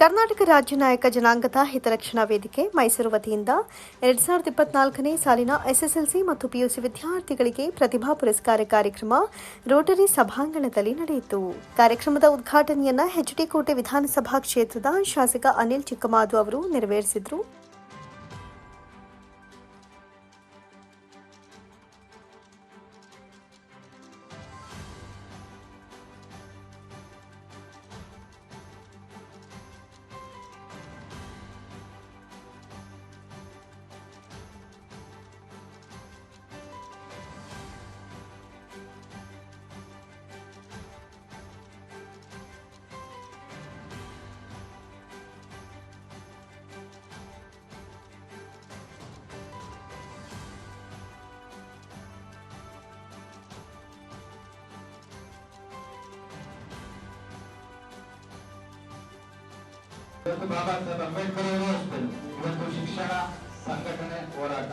ಕರ್ನಾಟಕ ರಾಜ್ಯ ನಾಯಕ ಜನಾಂಗದ ಹಿತರಕ್ಷಣಾ ವೇದಿಕೆ ಮೈಸೂರು ವತಿಯಿಂದ ಎರಡ್ ಸಾವಿರದ ಇಪ್ಪತ್ನಾಲ್ಕನೇ ಸಾಲಿನ ಎಸ್ಎಸ್ಎಲ್ಸಿ ಮತ್ತು ಪಿಯುಸಿ ವಿದ್ಯಾರ್ಥಿಗಳಿಗೆ ಪ್ರತಿಭಾ ಪುರಸ್ಕಾರ ಕಾರ್ಯಕ್ರಮ ರೋಟರಿ ಸಭಾಂಗಣದಲ್ಲಿ ನಡೆಯಿತು. ಕಾರ್ಯಕ್ರಮದ ಉದ್ಘಾಟನೆಯನ್ನ ಹೆಚ್ಡಿಕೋಟೆ ಕೋಟೆ ವಿಧಾನಸಭಾ ಕ್ಷೇತ್ರದ ಶಾಸಕ ಅನಿಲ್ ಚಿಕ್ಕಮಾದು ಅವರು ನೆರವೇರಿಸಿದರು. ಇವತ್ತು ಬಾಬಾ ಸಾಹೇಬ್ ಅಂಬೇಡ್ಕರ್ ಅವರು ಅಷ್ಟೇ. ಇವತ್ತು ಶಿಕ್ಷಣ ಸಂಘಟನೆ ಹೋರಾಟ.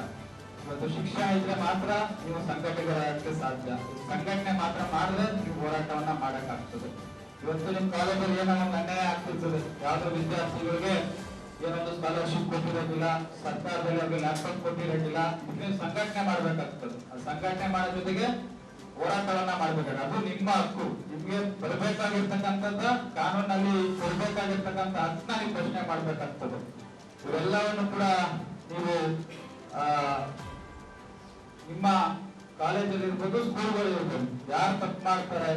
ಇವತ್ತು ಶಿಕ್ಷಣ ಇದ್ರೆ ಮಾತ್ರ ನೀವು ಸಂಘಟಕರಾಗಕ್ಕೆ ಸಾಧ್ಯ. ಸಂಘಟನೆ ಮಾತ್ರ ಮಾಡಿದ್ರೆ ನೀವು ಹೋರಾಟವನ್ನ ಮಾಡಕ್ಕಾಗ್ತದೆ. ಇವತ್ತು ನಿಮ್ ಕಾಲೇಜಲ್ಲಿ ಏನೋ ಒಂದು ಅನ್ಯಾಯ ಆಗ್ತಿರ್ತದೆ. ಯಾವ್ದೋ ವಿದ್ಯಾರ್ಥಿಗಳಿಗೆ ಏನೊಂದು ಸ್ಕಾಲರ್ಶಿಪ್ ಕೊಟ್ಟಿರೋದಿಲ್ಲ, ಸರ್ಕಾರದಲ್ಲಿ ಅವ್ರಿಗೆ ಲ್ಯಾಪ್ಟಾಪ್ ಕೊಟ್ಟಿರೋದಿಲ್ಲ, ನೀವು ಸಂಘಟನೆ ಮಾಡ್ಬೇಕಾಗ್ತದೆ. ಆ ಸಂಘಟನೆ ಮಾಡೋ ಜೊತೆಗೆ ಹೋರಾಟವನ್ನ ಮಾಡ್ಬೇಕಾದ್ರೆ ಅದು ನಿಮ್ಮ ಹಕ್ಕು. ನಿಮ್ಗೆ ಬರಬೇಕಾಗಿರ್ತಕ್ಕಂಥದ್ದು ಕಾನೂನಲ್ಲಿ ಕೊಡ್ಬೇಕಾಗಿರ್ತಕ್ಕಂಥ ಅರ್ಥ ನೀವು ಪ್ರಶ್ನೆ ಮಾಡ್ಬೇಕಾಗ್ತದೆ. ಇವೆಲ್ಲವನ್ನು ಕೂಡ ನೀವು, ಆ, ನಿಮ್ಮ ಕಾಲೇಜಲ್ಲಿ ಇರ್ಬೋದು, ಸ್ಕೂಲ್ಗಳು ಇರ್ಬೋದು, ಯಾರು ತಪ್ಪು ಮಾಡ್ತಾರೆ,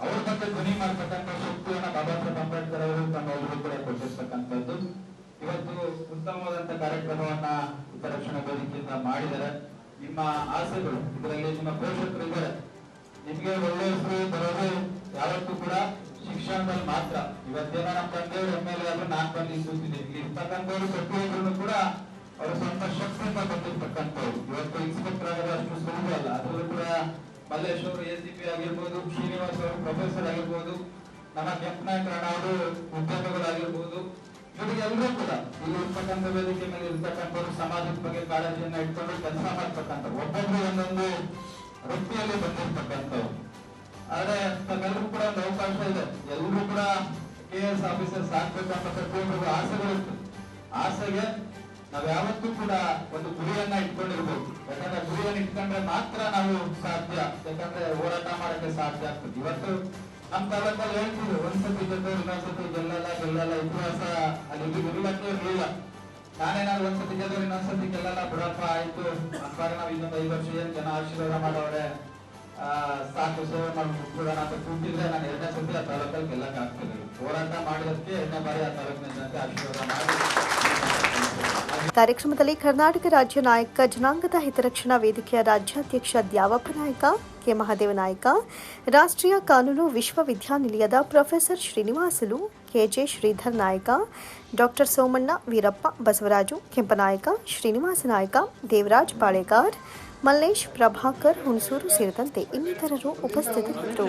ಅವ್ರ ಬಗ್ಗೆ ಧ್ವನಿ ಮಾಡ್ತಕ್ಕಂಥ ಶಕ್ತಿಯನ್ನ ಬಾಬಾ ಸಾಹೇಬ್ ಅಂಬೇಡ್ಕರ್ ಅವರು ತಮ್ಮ ಕೂಡ ಕೊಟ್ಟಿರ್ತಕ್ಕಂಥದ್ದು. ಇವತ್ತು ಉತ್ತಮವಾದಂತ ಕಾರ್ಯಕ್ರಮವನ್ನ ಹಿತರಕ್ಷಣಾ ವೇದಿಕೆಯಿಂದ ಮಾಡಿದರೆ ನಿಮ್ಮ ಆಸೆಗಳು, ಇದರಲ್ಲಿ ನಿಮ್ಮ ಪೋಷಕರು ಇದ್ದಾರೆ. ನಿಮಗೆ ಒಳ್ಳೆಯ ಹೆಸರು ಬರೋದು ಯಾವತ್ತೂ ಕೂಡ ಶಿಕ್ಷಣದಲ್ಲಿ ಮಾತ್ರ. ಇವತ್ತೇನೋ ನಮ್ಮ ತಂದೆಯವರು ಎಂ ಎಲ್ ಎ ನಾನ್ ಬಂದು ಕೂತಿದ್ದೀನಿ ಇಲ್ಲಿ ಇರ್ತಕ್ಕಂಥವ್ರು ಪ್ರತಿಯೊಬ್ಬರು ಕೂಡ ಅವರ ಸ್ವಂತ ಶಕ್ತಿಯಿಂದ ಬಂದಿರ್ತಕ್ಕಂಥವ್ರು. ಇವತ್ತು ಇನ್ಸ್ಪೆಕ್ಟರ್ ಆಗೋದು ಅಷ್ಟು ಸುಲಭ ಅಲ್ಲ. ಅದರಲ್ಲೂ ಕೂಡ ಮಲ್ಲೇಶ್ ಅವರು ಎ ಸಿ ಪಿ ಆಗಿರ್ಬೋದು, ಶ್ರೀನಿವಾಸ್ ಅವರು ಪ್ರೊಫೆಸರ್ ಆಗಿರ್ಬೋದು, ನಮ್ಮ ಕೆಂಪನಾಯಕ ರಾಣ ಅವರು ಉದ್ಯೋಗಗಳಾಗಿರ್ಬೋದು. ಜೊತೆಗೆ ಎಲ್ಲರೂ ಕೂಡ ಇಲ್ಲಿ ಇರ್ತಕ್ಕಂಥ ವೇದಿಕೆ ಮೇಲೆ ಇರ್ತಕ್ಕಂಥವ್ರು ಸಮಾಜದ ಬಗ್ಗೆ ಕಾಳಜಿಯನ್ನ ಇಟ್ಕೊಂಡು ಕೆಲಸ ಮಾಡ್ತಕ್ಕಂಥ ಒಬ್ಬೊಬ್ಬರು ಒಂದೊಂದು ವೃತ್ತಿಯಲ್ಲಿ ಬಂದಿರ್ತಕ್ಕಂಥವ್ರು. ಆದ್ರೆ ತಮ್ಮೆಲ್ಲರೂ ಕೂಡ ಒಂದು ಅವಕಾಶ ಇದೆ. ಎಲ್ಲರೂ ಕೂಡ ಕೆ ಎಸ್ ಆಫೀಸರ್ಸ್ ಆಗ್ಬೇಕಂತ ಆಸೆಗಳಿತ್ತು ಆಸೆಗೆ ನಾವ್ ಯಾವತ್ತೂ ಕೂಡ ಒಂದು ಗುರಿಯನ್ನ ಇಟ್ಕೊಂಡಿರ್ಬೇಕು ಯಾಕಂದ್ರೆ ಗುರಿಯನ್ನ ಇಟ್ಕೊಂಡ್ರೆ ಮಾತ್ರ ನಾವು ಸಾಧ್ಯ. ಯಾಕಂದ್ರೆ ಹೋರಾಟ ಮಾಡಕ್ಕೆ ಸಾಧ್ಯ ಆಗ್ತದೆ. ಇವತ್ತು ನಮ್ ತಾಲೂಕಲ್ಲಿ ಹೇಳ್ತಿದ್ರು, ಒಂದ್ಸತಿ ಗೆದ್ದವ್ರು ಇನ್ನೊಂದ್ಸತಿ ಗೆಲ್ಲಲ್ಲ ಗೆಲ್ಲಲ್ಲ, ಇತಿಹಾಸ ಅಲ್ಲಿ ಇಲ್ಲಿ ಇರಲಿಲ್ಲ. ನಾನೇನಾದ್ರು ಒಂದ್ಸತಿ ಗೆದ್ದವ್ರು ಇನ್ನೊಂದ್ಸತಿ ಗೆಲ್ಲಲ್ಲ, ಬಿಡಪ್ಪ, ಆಯ್ತು. ಅಂತಾಗ ನಾವ್ ಇನ್ನೊಂದು ಐದು ವರ್ಷ ಏನ್ ಜನ ಆಶೀರ್ವಾದ ಮಾಡವ್ರೆ? ಸಾಕು ಸೇವೆ ಮಾಡ್ಬಿಡೋಣ ಅಂತ ಕೂತಿದ್ರೆ ನಾನು ಎರಡನೇ ಸತಿ ಆ ತಾಲೂಕಲ್ಲಿ ಗೆಲ್ಲಕ್ಕೆ ಆಗ್ತದೆ ಹೋರಾಟ ಮಾಡಿದಕ್ಕೆ ಎರಡನೇ ಬಾರಿ ಆ ತಾಲೂಕಿನ ಜನತೆ ಆಶೀರ್ವಾದ ಮಾಡಿ. ಕಾರ್ಯಕ್ರಮದಲ್ಲಿ ಕರ್ನಾಟಕ ರಾಜ್ಯ ನಾಯಕ, ಜನಾಂಗದ ಹಿತರಕ್ಷಣಾ ವೇದಿಕೆಯ ರಾಜ್ಯಾಧ್ಯಕ್ಷ ದ್ಯಾವಪ್ಪ ನಾಯಕ, ಕೆ. ಮಹಾದೇವ ನಾಯಕ, ರಾಷ್ಟ್ರೀಯ ಕಾನೂನು ವಿಶ್ವವಿದ್ಯಾನಿಲಯದ professor Srinivasulu, K J Sridhar Nayaka, doctor Somanna Veerappa Basavaraju Kempanayaka, Srinivasa Nayaka, Devaraj ಬಾಳೆಗಾರ್ Mallesh Prabhakar Hunsur ಸೇರಿದಂತೆ ಇನ್ನಿತರರು ಉಪಸ್ಥಿತರಿದ್ದರು.